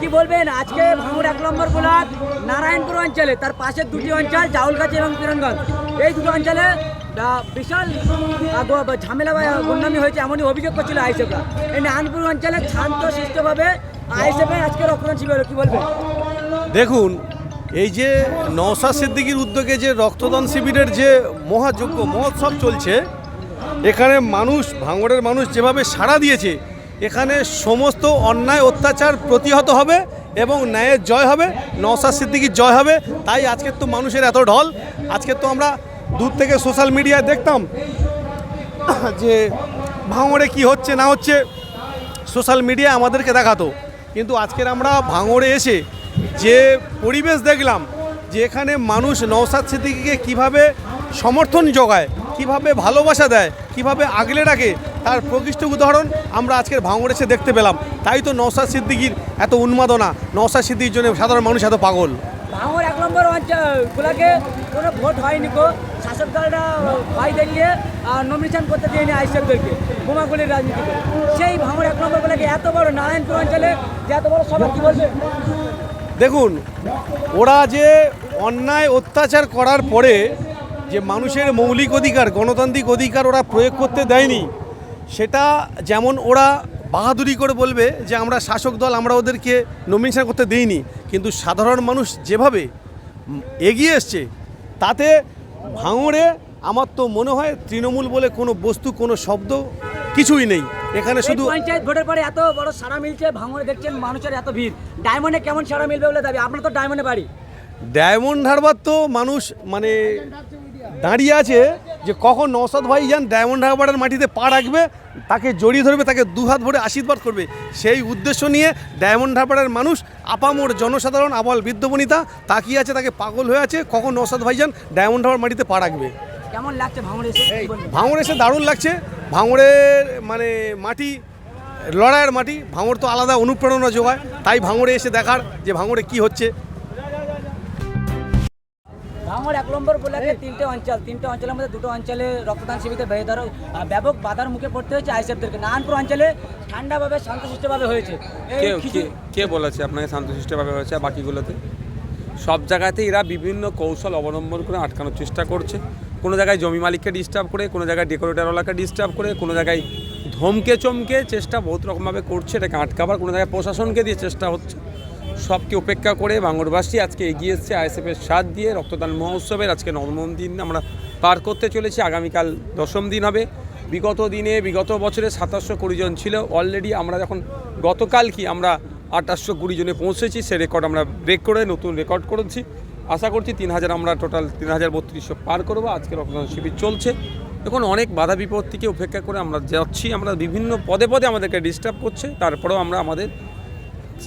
কি বলবেন? আজকে ভাঙুর এক নম্বর ব্লক নারায়ণপুর অঞ্চলে, তার পাশের দুটি অঞ্চল, জাউলগাছি এবং কিরণগঞ্জ। এই দুটো অঞ্চলে বিশাল ঝামেলা বা গুন্ডামি হয়েছে, এমনই অভিযোগ করছিল আইসেফরা এই নারায়ণপুর অঞ্চলে শান্ত শিষ্টভাবে আইসেফে আজকে রক্তদান হলো। কি বলবেন? দেখুন, এই যে নওশাদ সিদ্দিকির উদ্যোগে যে রক্তদান শিবিরের যে মহাযজ্ঞ, মহোৎসব চলছে, এখানে মানুষ, ভাঙড়ের মানুষ যেভাবে সাড়া দিয়েছে এখানে সমস্ত অন্যায়, অত্যাচার প্রতিহত হবে এবং ন্যায়ের জয় হবে, নওশাদ সিদ্দিকির জয় হবে। তাই আজকের তো মানুষের এত ঢল। আজকে তো আমরা দূর থেকে সোশ্যাল মিডিয়ায় দেখতাম যে ভাঙড়ে কি হচ্ছে, না হচ্ছে সোশ্যাল মিডিয়া আমাদেরকে দেখাতো। কিন্তু আজকের আমরা ভাঙড়ে এসে যে পরিবেশ দেখলাম, যে এখানে মানুষ নওসাদ সিদ্দিকিকে কীভাবে সমর্থন যোগায়, কীভাবে ভালোবাসা দেয়, কীভাবে আগলে রাখে তার প্রকৃষ্ট উদাহরণ আমরা আজকের ভাঙড়ে এসে দেখতে পেলাম। তাই তো নওসাদ সিদ্দিকির এত উন্মাদনা। নওসাদ সিদ্দিকির জন্য সাধারণ মানুষ এত পাগল। ভাঙর এক নম্বর অঞ্চলগুলোকে কোনো ভোট হয়নি কো শাসক দলরা ভয় দেখিয়ে নমিনেশন করতে দিয়েনি আইসেফদেরকে বোমাগুলির রাজনীতি করে সেই ভাঙর এক নম্বরগুলোকে এত বড় নারায়ণপুর অঞ্চলে যে এত বড় সভা কি বলবে? দেখুন ওরা যে অন্যায় অত্যাচার করার পরে যে মানুষের মৌলিক অধিকার গণতান্ত্রিক অধিকার ওরা প্রয়োগ করতে দেয়নি সেটা যেমন ওরা বাহাদুরি করে বলবে যে আমরা শাসক দল আমরা ওদেরকে নমিনেশন করতে দিইনি। কিন্তু সাধারণ মানুষ যেভাবে এগিয়ে এসছে তাতে ভাঙড়ে আমার তো মনে হয় তৃণমূল বলে কোনো বস্তু কোনো শব্দ কিছুই নেই। এখানে শুধু পঞ্চায়েত ভোটের পরে এত বড় সারা মিলছে ভাঙড়ে দেখছেন মানুষের এত ভিড়। ডায়মন্ডে কেমন সারা মিলবে বলে দাবি? আপনার তো ডায়মন্ডে বাড়ি ডায়মন্ড হারবার তো মানুষ মানে দাঁড়িয়ে আছে যে কখন নওসাদ ভাই যান ডায়মন্ড হারবারের মাটিতে পা রাখবে তাকে জড়িয়ে ধরবে তাকে দুহাত ভরে আশীর্বাদ করবে। সেই উদ্দেশ্য নিয়ে ডায়মন্ড হারবারের মানুষ আপামোর জনসাধারণ আবাল বৃদ্ধবনিতা তাকিয়ে আছে তাকে পাগল হয়ে আছে কখন নওসাদ ভাই যান ডায়মন্ড হারবার মাটিতে পা রাখবে। কেমন লাগছে ভাঙড়ে এসে? ভাঙড় এসে দারুণ লাগছে। ভাঙড়ের মানে মাটি লড়াইয়ের মাটি ভাঙড় তো আলাদা অনুপ্রেরণা যোগায় তাই ভাঙড়ে এসে দেখার যে ভাঙড়ে কি হচ্ছে। ভাঙড় এক নম্বর ব্লকে তিনটে অঞ্চল তিনটে অঞ্চলের মধ্যে দুটো অঞ্চলে রক্তদান শিবিরে বেড়ে ধরো ব্যাপক বাধার মুখে পড়তে হয়েছে আইসেফদেরকে নারায়ণপুর অঞ্চলে ঠান্ডাভাবে শান্তশিষ্টভাবে হয়েছে। কে বলেছে আপনাকে শান্তশিষ্টভাবে হয়েছে আর বাকিগুলোতে? সব জায়গাতে এরা বিভিন্ন কৌশল অবলম্বন করে আটকানোর চেষ্টা করছে। কোনো জায়গায় জমি মালিককে ডিস্টার্ব করে কোনো জায়গায় ডেকোরেটারওয়ালাকে ডিস্টার্ব করে কোনো জায়গায় ধমকে চমকে চেষ্টা বহুত রকমভাবে করছে। এটাকে আটকাবার কোনো জায়গায় প্রশাসনকে দিয়ে চেষ্টা হচ্ছে। সবকে উপেক্ষা করে বাংলাবাসী আজকে এগিয়ে এসছে আইএসএফের সাথ দিয়ে রক্তদান মহোৎসবের। আজকে নবম দিন আমরা পার করতে চলেছি। আগামীকাল দশম দিন হবে। বিগত দিনে, বিগত বছরে সাতাশশো কুড়ি জন ছিল। অলরেডি আমরা যখন গতকাল কি আমরা আঠাশশো কুড়ি জনে পৌঁছেছি, সে রেকর্ড আমরা ব্রেক করে, নতুন রেকর্ড করেছি। আশা করছি তিন হাজার আমরা টোটাল তিন হাজার বত্রিশশো পার করব। আজকে রক্তদান শিবির চলছে। এখন অনেক বাধা বিপত্তিকে উপেক্ষা করে আমরা যাচ্ছি। আমরা বিভিন্ন পদে পদে আমাদেরকে ডিস্টার্ব করছে। তারপরেও আমরা আমাদের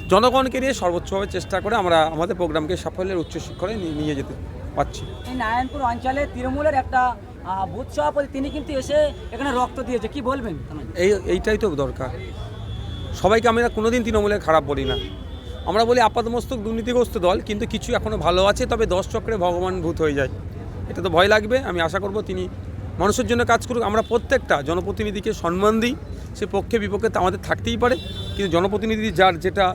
জনগণকে নিয়ে সর্বোচ্চভাবে চেষ্টা করে আমরা আমাদের প্রোগ্রামকে সাফল্যের উচ্চ শিখরে নিয়ে- যেতে পারছি। এই নারায়ণপুর অঞ্চলে তৃণমূলের একটা বুথ সভাপতি তিনি কিন্তু এসে এখানে রক্ত দিয়েছে। কি বলবেন? এই এইটাই তো দরকার। সবাইকে আমরা কোনোদিন তৃণমূলের খারাপ বলি না। আমরা বলি আপাতমস্তক দুর্নীতিগ্রস্ত দল কিন্তু কিছু এখনও ভালো আছে তবে দশ চক্রে ভগবান ভূত হয়ে যায়। এটা তো ভয় লাগবে আমি আশা করব তিনি মানুষের জন্য কাজ করুক। আমরা প্রত্যেকটা জনপ্রতিনিধিকে সম্মান দিই সে পক্ষে বিপক্ষে তা আমাদের থাকতেই পারে। কিন্তু জনপ্রতিনিধি যার যেটা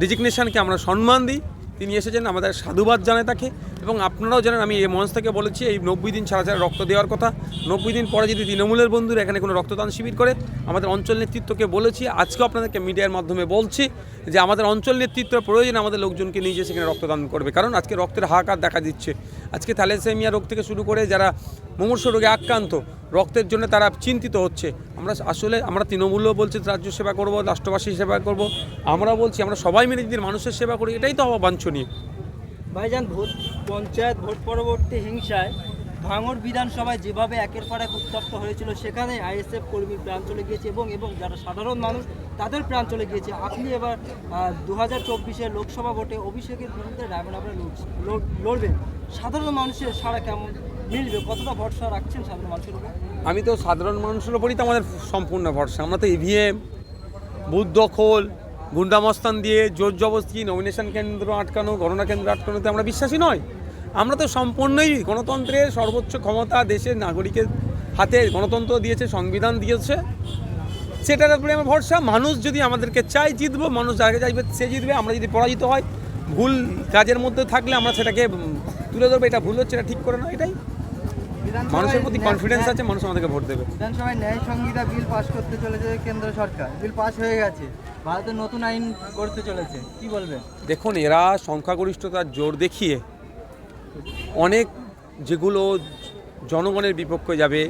ডিজিগনেশানকে আমরা সম্মান দিই তিনি এসেছেন আমাদের সাধুবাদ জানায় তাকে। এবং আপনারাও জানেন, আমি এই মঞ্চ থেকে বলেছি, এই নব্বই দিন ছাড়া ছাড়া রক্ত দেওয়ার কথা। নব্বই দিন পরে যদি তৃণমূলের বন্ধুরা এখানে কোনো রক্তদান শিবির করে, আমাদের অঞ্চল নেতৃত্বকে বলেছি, আজকেও আপনাদেরকে মিডিয়ার মাধ্যমে বলছি যে আমাদের অঞ্চল নেতৃত্বের প্রয়োজন আমাদের লোকজনকে নিয়ে যেয়ে সেখানে রক্তদান করবে। কারণ আজকে রক্তের হাহাকার দেখা দিচ্ছে। আজকে থ্যালেসেমিয়া রোগ থেকে শুরু করে যারা মুমূর্ষ রোগে আক্রান্ত, রক্তের জন্য তারা চিন্তিত হচ্ছে। আমরা আসলে, আমরা তৃণমূলও বলছি, রাজ্য সেবা করব, রাষ্ট্রবাসী সেবা করব। আমরা বলছি, আমরা সবাই মিলে যদি মানুষের সেবা করি, এটাই তো অবাঞ্ছনীয় ভাইজান, ভোট পঞ্চায়েত ভোট পরবর্তী হিংসায় ভাঙড় বিধানসভায় যেভাবে একের পর এক উত্তপ্ত হয়েছিল, সেখানে আইএসএফ কর্মীর প্রাণ চলে গিয়েছে এবং এবং যারা সাধারণ মানুষ, তাদের প্রাণ চলে গিয়েছে। আপনি এবার দু হাজার চব্বিশের লোকসভা ভোটে অভিষেকের বিরুদ্ধে ডায়মন্ড আপনারা লড়বেন। সাধারণ মানুষের সারা কেমন মিলবে? কতটা ভরসা রাখছেন সাধারণ মানুষের উপর? আমি তো সাধারণ মানুষের ওপরই তো আমাদের সম্পূর্ণ ভরসা। আমরা তো ইভিএম বুথ দখল গুন্ডামস্তান দিয়ে জোর জবস্তি নমিনেশন কেন্দ্র আটকানো গণনা কেন্দ্র আটকানোতে আমরা বিশ্বাসী নয়। আমরা তো সম্পূর্ণই গণতন্ত্রের সর্বোচ্চ ক্ষমতা দেশের নাগরিকের হাতে গণতন্ত্র দিয়েছে, সংবিধান দিয়েছে। সেটার উপরে আমার ভরসা। মানুষ যদি আমাদেরকে চাই জিতবো, মানুষ যাকে চাইবে সে জিতবে। আমরা যদি পরাজিত হয়, ভুল কাজের মধ্যে থাকলে আমরা সেটাকে তুলে ধরবো। এটা ভুল হচ্ছে, এটা ঠিক করে না এটাই। মানুষের প্রতি কনফিডেন্স আছে মানুষ আমাদেরকে ভোট দেবে। বিধানসভায় ন্যায় সংহিতা বিল পাস করতে চলেছে কেন্দ্র সরকার। বিল পাস হয়ে গেছে। ভারতের নতুন আইন করতে চলেছে। কি বলবেন? দেখুন এরা সংখ্যাগরিষ্ঠতার জোর দেখিয়ে অনেক যেগুলো জনগণের বিপক্ষে যাবে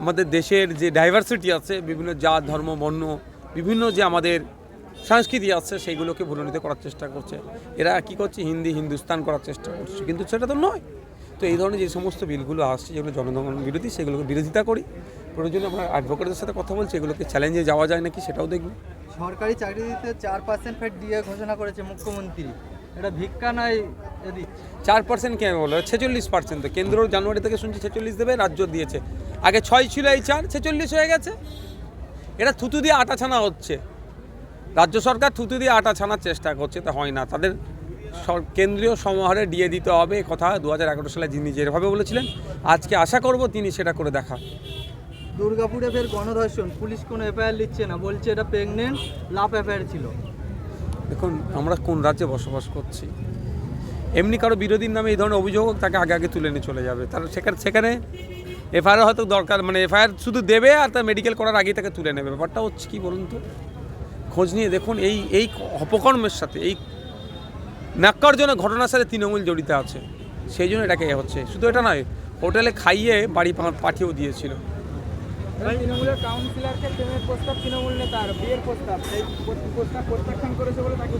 আমাদের দেশের যে ডাইভার্সিটি আছে বিভিন্ন জাত ধর্ম বর্ণ বিভিন্ন যে আমাদের সংস্কৃতি আছে সেইগুলোকে ভুলনিত করার চেষ্টা করছে। এরা কি করছে? হিন্দি হিন্দুস্তান করার চেষ্টা করছে। কিন্তু সেটা তো নয়। তো এই ধরনের যে সমস্ত বিলগুলো আসছে যেগুলো জনগণ বিরোধী সেগুলোকে বিরোধিতা করি। প্রয়োজনে আমরা অ্যাডভোকেটের সাথে কথা বলছি এগুলোকে চ্যালেঞ্জে যাওয়া যায় নাকি সেটাও দেখব। সরকারি চাকরি দিতে চার পার্সেন্ট ফেট দিয়ে ঘোষণা করেছে মুখ্যমন্ত্রী। এটা ভিক্ষা নয় যদি চার পার্সেন্ট কেন বলো? ছেচল্লিশ পার্সেন্ট তো। কেন্দ্র জানুয়ারি থেকে শুনছি ছেচল্লিশ দেবে রাজ্য দিয়েছে। আগে ছয় ছিল এই চার ছেচল্লিশ হয়ে গেছে। এটা থুতু দিয়ে আটা ছানা হচ্ছে। রাজ্য সরকার থুতু দিয়ে আটা ছানার চেষ্টা করছে তা হয় না। তাদের কেন্দ্রীয় সমাহারে দিয়ে দিতে হবে কথা দু হাজার এগারো সালে যিনি যেভাবে বলেছিলেন আজকে আশা করব তিনি সেটা করে দেখা। দুর্গাপুরে ফের গণধর্ষণ পুলিশ কোনো এফআইআর নিচ্ছে না বলছে এটা প্রেগনেন্ট লাভ এফআইআর ছিল। দেখুন আমরা কোন রাজ্যে বসবাস করছি? এমনি কারও বিরোধীর নামে এই ধরনের অভিযোগ তাকে আগে আগে তুলে নিয়ে চলে যাবে। তার সেখানে সেখানে এফআইআর হয়তো দরকার মানে এফআইআর শুধু দেবে আর তার মেডিকেল করার আগেই তাকে তুলে নেবে। ব্যাপারটা হচ্ছে কি বলুন তো? খোঁজ নিয়ে দেখুন এই এই অপকর্মের সাথে এই ন্যাক্কারজনক ঘটনার সাথে তৃণমূল জড়িত আছে। সেই জন্য এটাকে এ হচ্ছে। শুধু এটা নয় হোটেলে খাইয়ে বাড়ি পাঠিয়েও দিয়েছিল। তৃণমূলের কাউন্সিলরকে প্রেমের প্রস্তাব তৃণমূল নেতার বিয়ের প্রস্তাব সেই প্রস্তাব প্রত্যাখ্যান করেছে বলে তাকে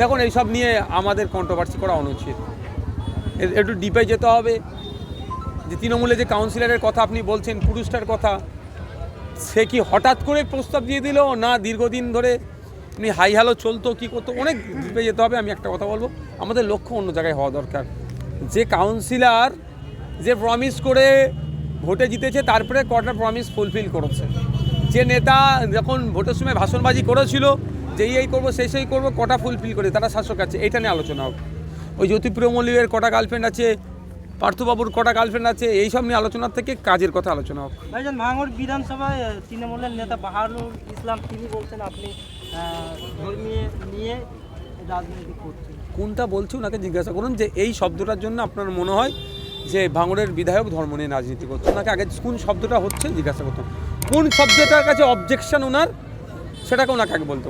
দেখুন এইসব নিয়ে আমাদের কন্ট্রোভার্সি করা অনুচিত। একটু ডিপে যেতে হবে। যে তৃণমূলে যে কাউন্সিলরের কথা আপনি বলছেন পুরুষটার কথা সে কি হঠাৎ করে প্রস্তাব দিয়ে দিল না দীর্ঘদিন ধরে এমনি হাই হ্যালো চলতো, কী করতো, অনেক ডিপে যেতে হবে, আমি একটা কথা বলব। আমাদের লক্ষ্য অন্য জায়গায় হওয়া দরকার। যে কাউন্সিলার যে প্রমিস করে ভোটে জিতেছে, তারপরে কটা প্রমিস ফুলফিল করেছে। যে নেতা যখন ভোটের সময় ভাষণবাজি করেছিল যে এই করব, সেই সেই করব, কটা ফুলফিল করে তারা শাসক আছে, এটা নিয়ে আলোচনা হোক। ওই জ্যোতিপ্রিয় মল্লিকের কটা গার্লফ্রেন্ড আছে, পার্থবাবুর কটা গার্লফ্রেন্ড আছে, এইসব নিয়ে আলোচনার থেকে কাজের কথা আলোচনা হোক। ভাইজান, ভাঙড় বিধানসভায় তৃণমূলের নেতা বাহারুল ইসলাম, তিনি বলছেন আপনি ধর্মীয় নিয়ে রাজনীতি করছে। কোনটা বলছে ওনাকে জিজ্ঞাসা করুন যে এই শব্দটার জন্য আপনার মনে হয় যে ভাঙড়ের বিধায়ক ধর্ম নিয়ে রাজনীতি করছে? ওনাকে আগে কোন শব্দটা হচ্ছে জিজ্ঞাসা করতাম কোন শব্দটার কাছে অবজেকশন ওনার, সেটাকে ওনাকে আগে বলতো